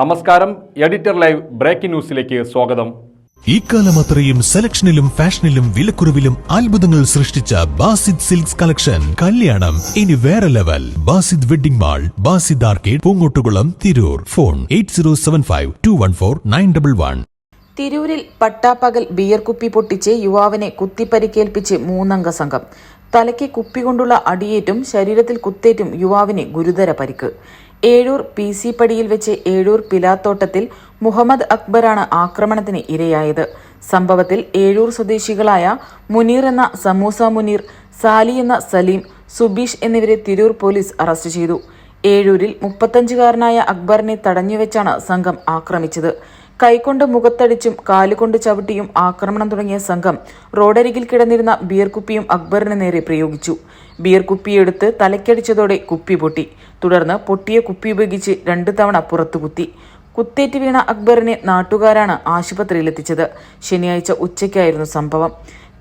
നമസ്കാരം editor live breaking ന്യൂസിലേക്ക് സ്വാഗതം. ഇക്കാലം അത്രയും സെലക്ഷനിലും ഫാഷനിലും വിലക്കുറവിലും അത്ഭുതങ്ങൾ സൃഷ്ടിച്ച ബാസിദ് സിൽക്സ് കളക്ഷൻ കല്യാണം. ഇനി വേറെ level. Basid wedding mall Basid arcade Poongottukulam Tirur. Phone eight zero seven five two one four nine double one. തിരൂരിൽ പട്ടാപ്പകൽ ബിയർ കുപ്പി പൊട്ടിച്ച് യുവാവിനെ കുത്തിപ്പരിക്കേൽപ്പിച്ച് മൂന്നംഗ സംഘം. തലയ്ക്ക് കുപ്പി കൊണ്ടുള്ള അടിയേറ്റും ശരീരത്തിൽ കുത്തേറ്റും യുവാവിന് ഗുരുതര പരിക്ക്. ഏഴൂർ പി സി പടിയിൽ വെച്ച് ഏഴൂർ പിലാത്തോട്ടത്തിൽ മുഹമ്മദ് അക്ബറാണ് ആക്രമണത്തിന് ഇരയായത്. സംഭവത്തിൽ ഏഴൂർ സ്വദേശികളായ മുനീർ എന്ന സമൂസ മുനീർ സാലി എന്ന സലീം സുബീഷ് എന്നിവരെ തിരൂർ പോലീസ് അറസ്റ്റ് ചെയ്തു. ഏഴൂരിൽ മുപ്പത്തഞ്ചുകാരനായ അക്ബറിനെ തടഞ്ഞുവെച്ചാണ് സംഘം ആക്രമിച്ചത്. കൈകൊണ്ട് മുഖത്തടിച്ചും കാലുകൊണ്ട് ചവിട്ടിയും ആക്രമണം തുടങ്ങിയ സംഘം റോഡരികിൽ കിടന്നിരുന്ന ബിയർ കുപ്പിയും അക്ബറിന് നേരെ പ്രയോഗിച്ചു. ബിയർ കുപ്പിയെടുത്ത് തലയ്ക്കടിച്ചതോടെ കുപ്പി പൊട്ടി. തുടർന്ന് പൊട്ടിയ കുപ്പി ഉപയോഗിച്ച് രണ്ടു തവണ പുറത്തു കുത്തി കുത്തേറ്റ് വീണ അക്ബറിനെ നാട്ടുകാരാണ് ആശുപത്രിയിലെത്തിച്ചത്. ശനിയാഴ്ച ഉച്ചയ്ക്കായിരുന്നു സംഭവം.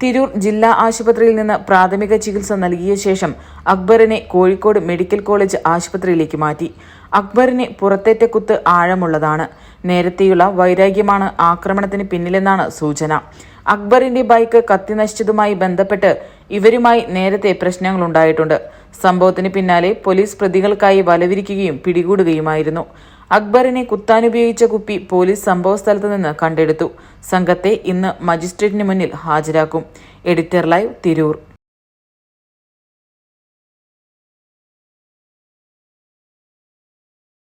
തിരൂർ ജില്ലാ ആശുപത്രിയിൽ നിന്ന് പ്രാഥമിക ചികിത്സ നൽകിയ ശേഷം അക്ബറിനെ കോഴിക്കോട് മെഡിക്കൽ കോളേജ് ആശുപത്രിയിലേക്ക് മാറ്റി. അക്ബറിന് പുറത്തേറ്റ കുത്ത് ആഴമുള്ളതാണ്. നേരത്തെയുള്ള വൈരാഗ്യമാണ് ആക്രമണത്തിന് പിന്നിലെന്നാണ് സൂചന. അക്ബറിന്റെ ബൈക്ക് കത്തിനശിച്ചതുമായി ബന്ധപ്പെട്ട് ഇവരുമായി നേരത്തെ പ്രശ്നങ്ങളുണ്ടായിട്ടുണ്ട്. സംഭവത്തിന് പിന്നാലെ പോലീസ് പ്രതികൾക്കായി വലവിരിക്കുകയും പിടികൂടുകയുമായിരുന്നു. അക്ബറിനെ കുത്താനുപയോഗിച്ച കുപ്പി പോലീസ് സംഭവസ്ഥലത്ത് നിന്ന് കണ്ടെടുത്തു. സംഘത്തെ ഇന്ന് മജിസ്ട്രേറ്റിന് മുന്നിൽ ഹാജരാക്കും. Editor live Tirur.